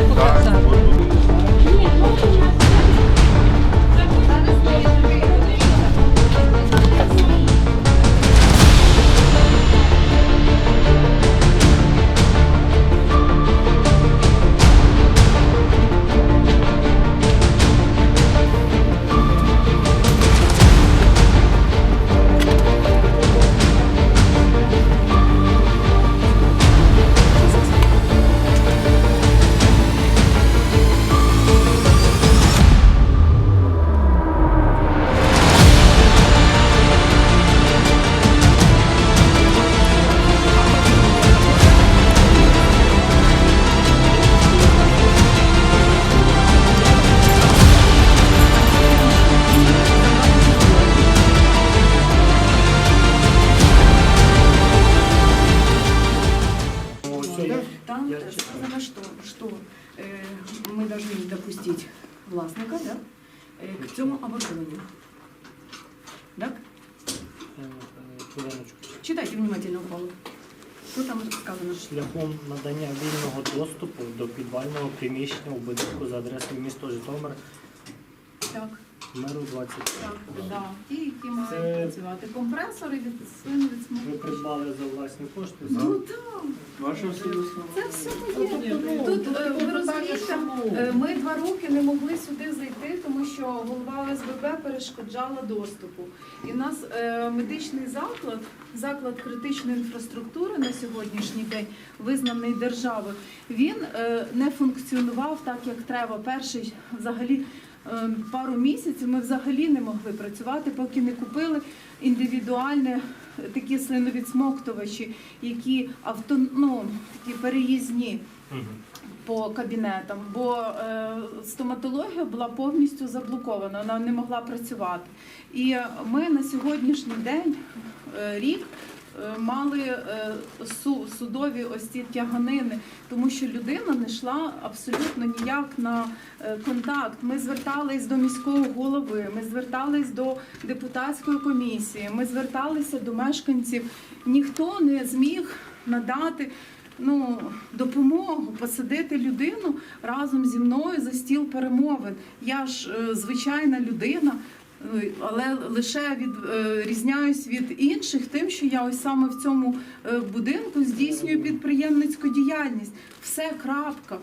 Daha Там э, сказано, что, что э, мы должны допустить властника, да, э, к цьому оборудованию. Так? Читайте внимательно ухвалу. Що там сказано? Шляхом надання вільного доступу до підвального приміщення у будинку за адресою місто Житомир Так меру 20. так, да. Ті, які мають Це- працювати. Компресори від свин від Ви придбали за власні кошти? Ну так. Ваше особисто. Це все моє. Тут тут е, ви розумієте, е, ми два роки не могли сюди зайти, тому що голова ОСББ перешкоджала доступу. І в нас е, медичний заклад, заклад критичної інфраструктури на сьогоднішній день, визнаний державою, він е, не функціонував так, як треба. Перший взагалі. Е, Пару місяців ми взагалі не могли працювати, поки не купили індивідуальні такі слиновідсмоктувачі, які авто, ну, такі переїзні по кабінетам, бо е, стоматологія була повністю заблокована, вона не могла працювати. І ми на сьогоднішній день е, рік. Е, Мали е, су- судові ось ці тяганини, тому що людина не йшла абсолютно ніяк на е, контакт. Ми звертались до міського голови, ми звертались до депутатської комісії, ми зверталися до мешканців. Ніхто не зміг надати ну, допомогу посадити людину разом зі мною за стіл перемовин. Я ж звичайна людина. Але лише від е, різняюсь від інших, тим, що я ось саме в цьому е, будинку здійснюю підприємницьку діяльність. Все крапка.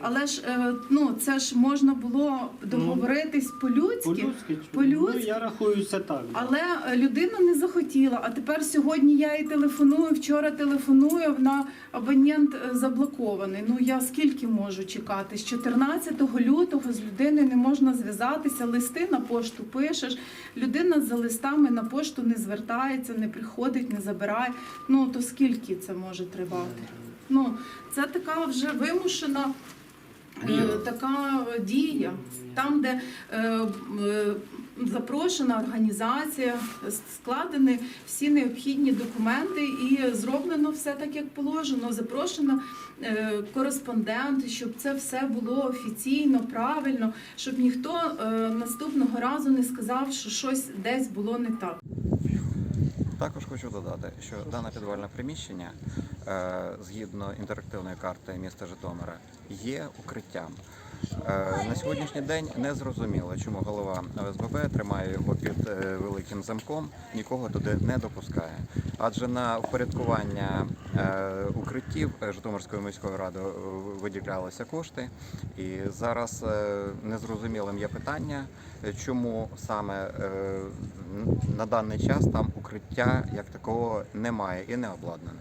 Але ж е, ну це ж можна було договоритись по-людськи. По-людськи. По-людськи. Ну, я рахую це так. Але е, людина не захотіла. А тепер сьогодні я їй телефоную. Вчора телефоную на абонент е, заблокований. Ну я скільки можу чекати? З 14 лютого з людиною не можна зв'язатися. Листи на пошту пишеш. Людина за листами на пошту не звертається, не приходить, не забирає. Ну то скільки це може тривати? Ну це така вже вимушена. Е, Така дія, там, де е, е, запрошена організація, складені всі необхідні документи і зроблено все так, як положено. Запрошено кореспондент, щоб це все було офіційно, правильно, щоб ніхто наступного разу не сказав, що щось десь було не так. Також хочу додати, що дане підвальне приміщення, згідно інтерактивної карти міста Житомира, є укриттям. Е, На сьогоднішній день не зрозуміло, чому голова ОСББ тримає його під е, великим замком, нікого туди не допускає. Адже на впорядкування е, укриттів е, Житомирською міською радою е, виділялися кошти, і зараз е, незрозумілим є питання, е, чому саме е, на даний час там укриття як такого немає і не обладнане.